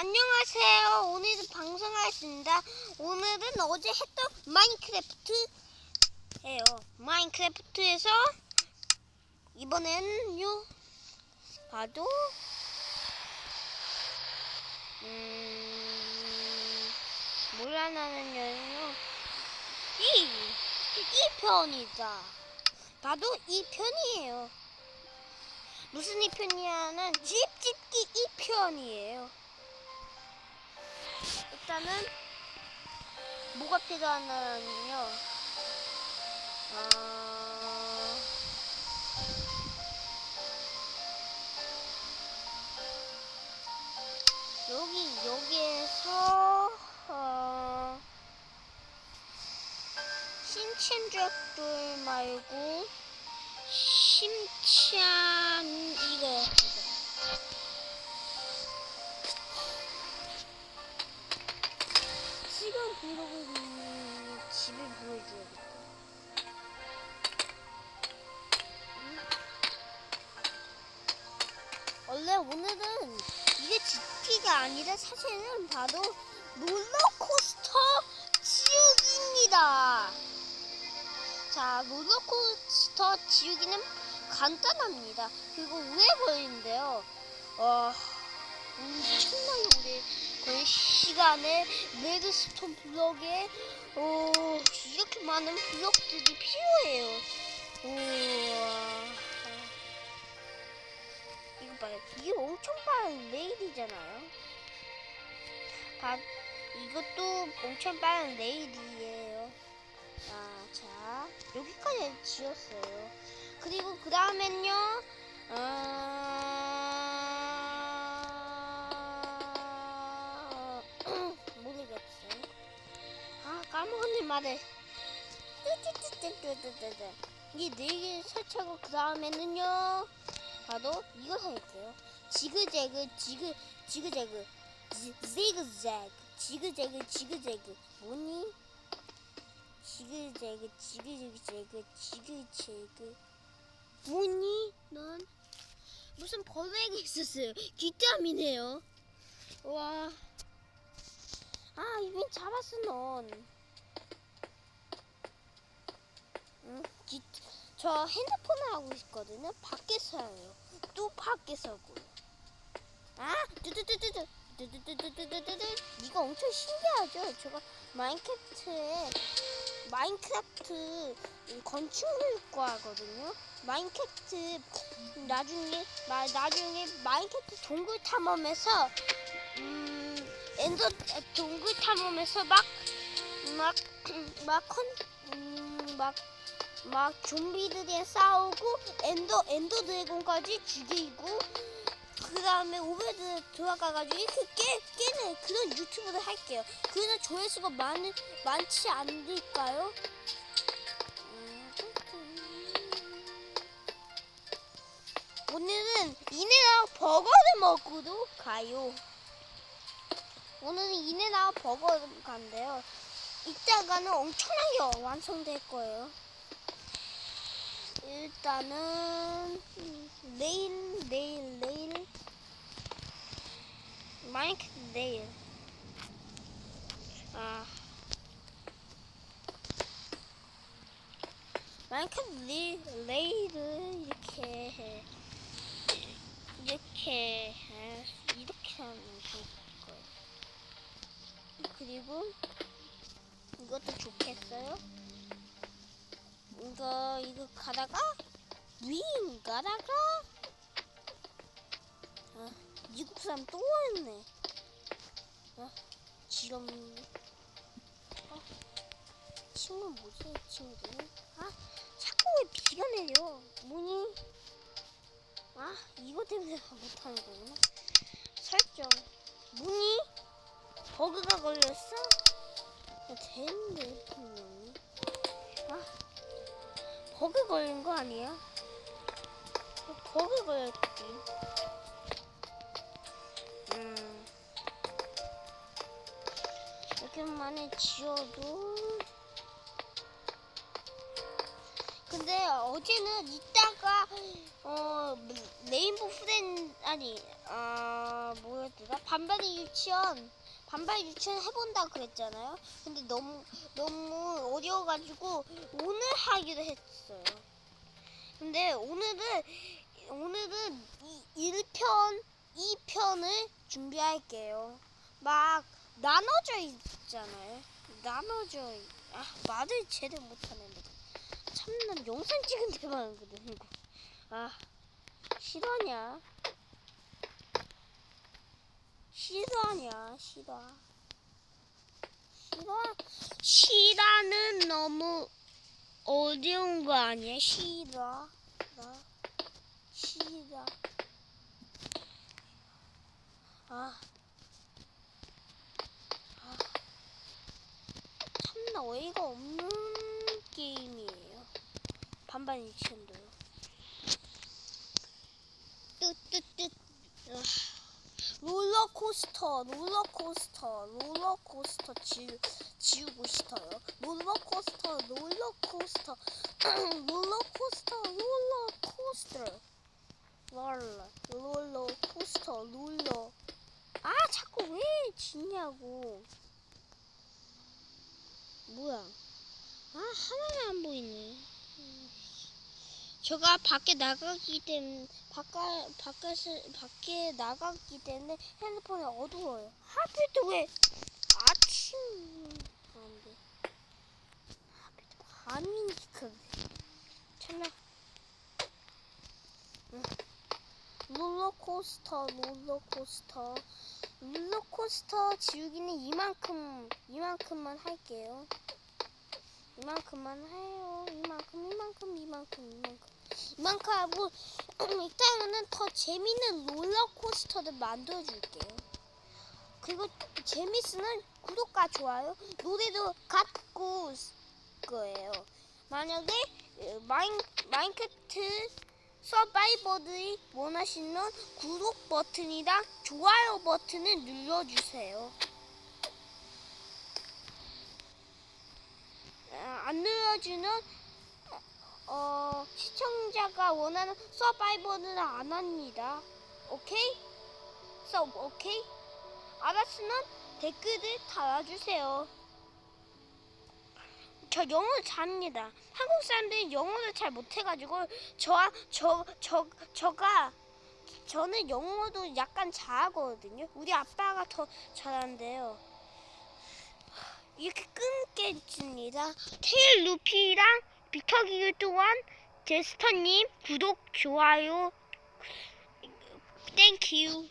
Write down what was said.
안녕하세요. 오늘은 방송하겠습니다. 오늘은 어제 했던 마인크래프트 예요. 마인크래프트에서 이번에는요. 봐도 음, 뭘 하나는요. 이, 이 편이다. 봐도 이 편이에요. 무슨 이 편이냐는 집 짓기 이 편이에요. 일단은 뭐가 필요하냐면요. 어... 여기 여기에서 어... 신천적들 말고 심찬 이거 브이로그 집을 보여줘야겠다. 음. 원래 오늘은 이게 GT가 아니라 사실은 바로 롤러코스터 지우기입니다. 자, 롤러코스터 지우기는 간단합니다. 그리고 걸리는데요. 어, 엄청나게 시간에 레드스톤 블럭에 어, 이렇게 많은 블럭들이 필요해요. 우와. 이거 봐요. 이게 엄청 빠른 레일이잖아요. 바, 이것도 엄청 빠른 레일이에요. 아, 자, 여기까지 지었어요. 그리고 그 다음엔요, 아, 말을. 뚜뚜뚜뚜뚜뚜뚜. 이네 개 설치하고 그 다음에는요, 바로 이거 사겠어요. 지그재그, 지그, 지그재그, 지- 지그재그, 지그재그, 지그재그. 뭐니? 지그재그 지그재그 지그재그 뭐니 넌 무슨 벌레가 있었어요 귀땀이네요 와 아, 이미 잡았어, 넌. 저 핸드폰을 하고 있거든요. 밖에서 해요. 또 밖에서 하고요. 아, 뚜뚜뚜뚜뚜. 뚜뚜뚜뚜뚜뚜뚜. 이거 엄청 신기하죠? 제가 마인크래프트에 마인크래프트 건축물과 하거든요. 마인크래프트 나중에 마, 나중에 마인크래프트 동굴 탐험에서 음, 엔더 동굴 탐험에서 막 막막컨막막 좀비들이랑 싸우고 엔더 엔더 드래곤까지 죽이고 그 다음에 오베드 들어가가지고 이렇게 깨, 깨는 그런 유튜브를 할게요. 그러나 조회수가 많, 많지 않을까요? 오늘은 이네나 버거를 먹으러 가요. 오늘은 이네나 버거를 간대요. 이따가는 엄청나게 완성될 거예요. 일단은 음, 내일 내일 내일. 마이크 내일. 아. 마이크 리, 레일을 이렇게 해. 이렇게 해. 이렇게 하면 좋을 거예요. 그리고 이것도 좋겠어요 이거 이거 가다가 윙 가다가 아, 미국 사람 또 왔네. 아, 지금 아, 친구 뭐지 이 친구들? 아, 자꾸 왜 비가 내려? 뭐니? 아, 이거 때문에 못하는 거구나. 설정. 뭐니? 버그가 걸렸어? 야, 되는데 분명히. 아, 버그 걸린 거 아니야? 버그 걸렸지. 음. 이렇게만에 지어도. 근데 어제는 이따가 어 레인보우 프렌 아니 아 뭐였더라 반반의 유치원 반반 유치원 해본다 그랬잖아요. 근데 너무 너무 어려워가지고 오늘 하기로 했어요. 근데 오늘은 오늘은 이 1편, 2편을 준비할게요. 막 나눠져 있잖아요. 나눠져 있... 아 말을 제대로 못하는데 참난 영상 찍은 데만 그러는 거. 아 실화냐? 실화냐? 실화. 실화. 실화는 너무 어려운 거 아니야? 나 실화. 아. 아. 참나 어이가 없는 게임이에요. 반반. 뚜뚜뚜. 아. 롤러코스터, 롤러코스터, 롤러코스터 지우, 지우고 싶어요. 롤러코스터, 롤러코스터, 롤러코스터, 롤러코스터. 롤러, 롤러코스터, 롤러. 아, 자꾸 왜 지냐고. 뭐야. 아, 하나도 안 보이네. 음. 제가 밖에 나가기 때문에 바깥 바깥을 밖에 나가기 때문에 핸드폰이 어두워요. 하필 또 왜 아침 안돼. 하필 또 밤이니까 참나. 응. 롤러코스터 롤러코스터 롤러코스터 지우기는 이만큼 이만큼만 할게요. 이만큼만 해요. 이만큼 이만큼 이만큼 이만큼 이만큼 하고 이따가는 더 재밌는 롤러코스터를 만들어줄게요. 그리고 재밌으면 구독과 좋아요, 노래도 갖고 거예요. 만약에 어, 마인 마인크래프트 서바이버들이 원하시는 구독 버튼이랑 좋아요 버튼을 눌러주세요. 안 눌러주는 어, 시청자가 원하는 서바이벌은 안 합니다. 오케이? 서 오케이? 알았으면 댓글을 달아주세요. 저 영어 잘합니다. 한국 사람들이 영어를 잘 못해가지고 저와 저, 저, 저가 저는 영어도 약간 잘하거든요. 우리 아빠가 더 잘한대요. 이렇게 끊겠습니다. 테일 루피랑 비켜기를 동안 제스터님 구독 좋아요 땡큐